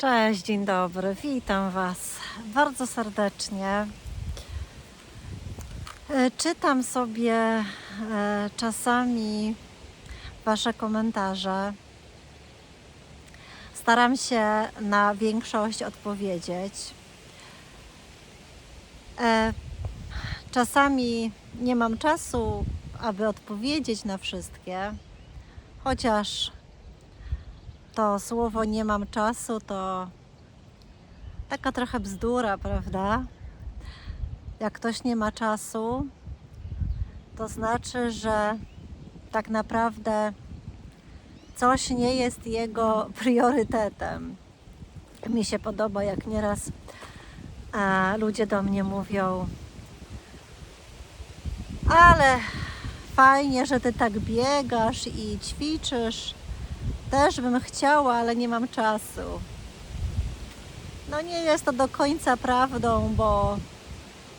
Cześć, dzień dobry, witam Was bardzo serdecznie. E, Czytam sobie e, czasami Wasze komentarze. Staram się na większość odpowiedzieć. E, Czasami nie mam czasu, aby odpowiedzieć na wszystkie, chociaż to słowo nie mam czasu to taka trochę bzdura, prawda? Jak ktoś nie ma czasu, to znaczy, że tak naprawdę coś nie jest jego priorytetem. Mi się podoba, jak nieraz a, ludzie do mnie mówią, ale fajnie, że ty tak biegasz i ćwiczysz. Też bym chciała, ale nie mam czasu. No nie jest to do końca prawdą, bo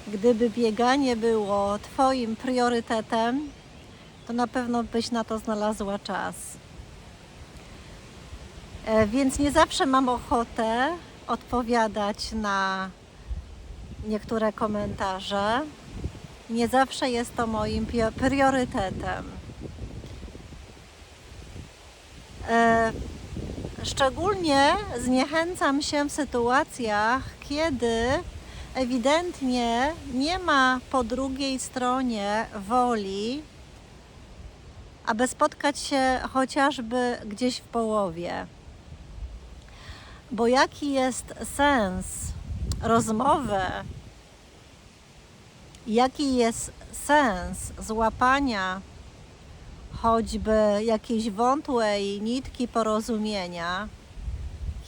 gdyby bieganie było Twoim priorytetem, to na pewno byś na to znalazła czas. E, Więc nie zawsze mam ochotę odpowiadać na niektóre komentarze. Nie zawsze jest to moim priorytetem. Szczególnie zniechęcam się w sytuacjach, kiedy ewidentnie nie ma po drugiej stronie woli, aby spotkać się chociażby gdzieś w połowie. Bo jaki jest sens rozmowy, jaki jest sens złapania choćby jakiejś wątłej nitki porozumienia,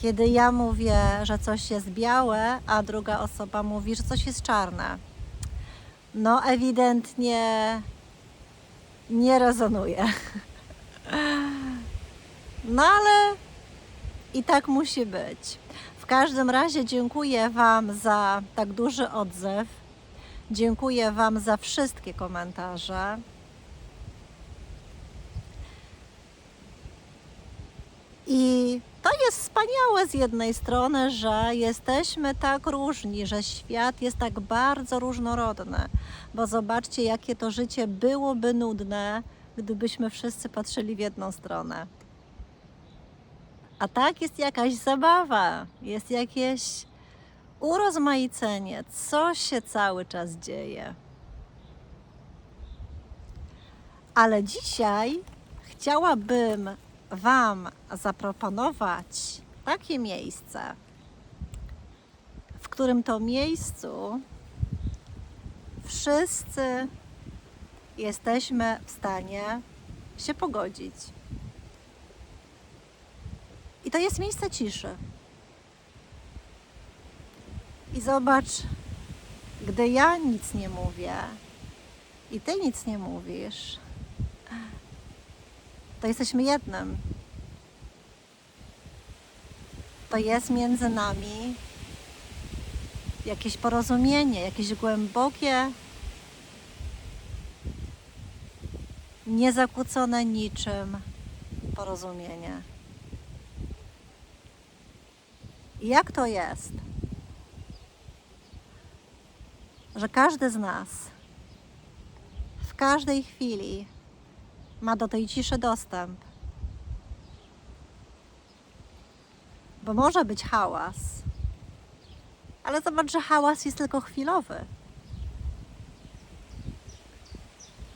kiedy ja mówię, że coś jest białe, a druga osoba mówi, że coś jest czarne. No, ewidentnie nie rezonuje. No ale i tak musi być. W każdym razie dziękuję Wam za tak duży odzew. Dziękuję Wam za wszystkie komentarze. I to jest wspaniałe z jednej strony, że jesteśmy tak różni, że świat jest tak bardzo różnorodny. Bo zobaczcie, jakie to życie byłoby nudne, gdybyśmy wszyscy patrzyli w jedną stronę. A tak jest jakaś zabawa, jest jakieś urozmaicenie, coś się cały czas dzieje. Ale dzisiaj chciałabym Wam zaproponować takie miejsce, w którym to miejscu wszyscy jesteśmy w stanie się pogodzić. I to jest miejsce ciszy. I zobacz, gdy ja nic nie mówię i ty nic nie mówisz, to jesteśmy jednym. To jest między nami jakieś porozumienie, jakieś głębokie, niezakłócone niczym porozumienie. I Jak to jest, że każdy z nas w każdej chwili ma do tej ciszy dostęp. Bo może być hałas, ale zobacz, że hałas jest tylko chwilowy.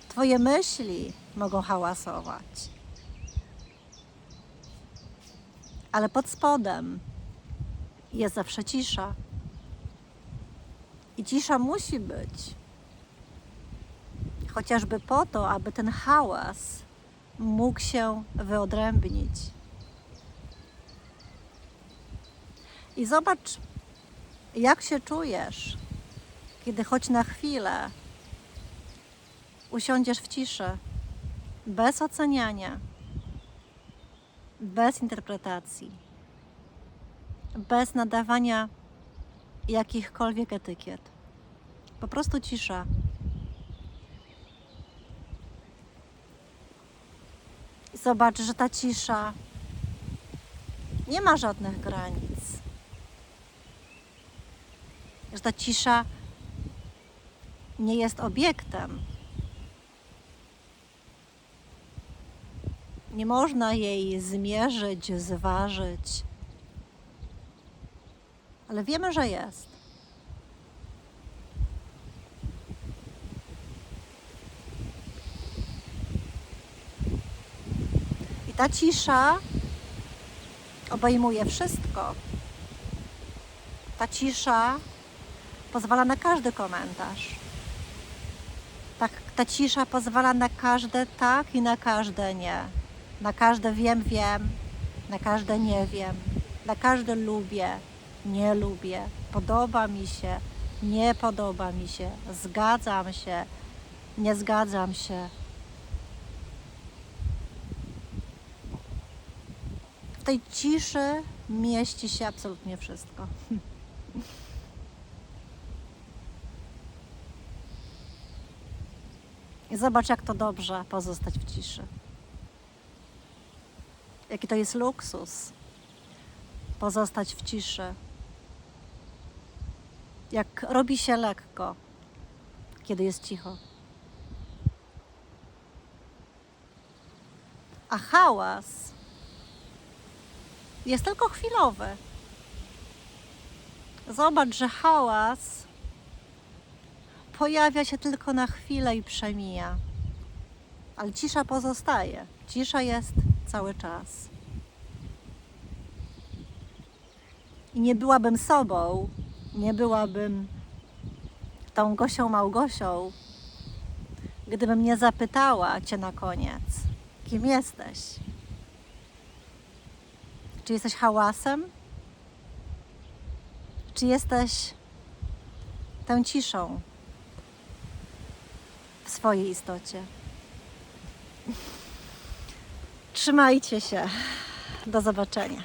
Twoje myśli mogą hałasować, ale pod spodem jest zawsze cisza. I cisza musi być chociażby po to, aby ten hałas mógł się wyodrębnić. I zobacz, jak się czujesz, kiedy choć na chwilę usiądziesz w ciszy, bez oceniania, bez interpretacji, bez nadawania jakichkolwiek etykiet. Po prostu cisza. Zobacz, że ta cisza nie ma żadnych granic. Że ta cisza nie jest obiektem. Nie można jej zmierzyć, zważyć, ale wiemy, że jest. Ta cisza obejmuje wszystko. Ta cisza pozwala na każdy komentarz. Tak, ta cisza pozwala na każde tak i na każde nie. Na każde wiem, wiem, na każde nie wiem, na każde lubię, nie lubię, podoba mi się, nie podoba mi się, zgadzam się, nie zgadzam się. Tej ciszy mieści się absolutnie wszystko. I zobacz, jak to dobrze pozostać w ciszy. Jaki to jest luksus pozostać w ciszy. Jak robi się lekko, kiedy jest cicho. A hałas jest tylko chwilowy. Zobacz, że hałas pojawia się tylko na chwilę i przemija. Ale cisza pozostaje. Cisza jest cały czas. I nie byłabym sobą, nie byłabym tą Gosią Małgosią, gdybym nie zapytała Cię na koniec, kim jesteś? Czy jesteś hałasem? Czy jesteś tą ciszą w swojej istocie? Trzymajcie się. Do zobaczenia.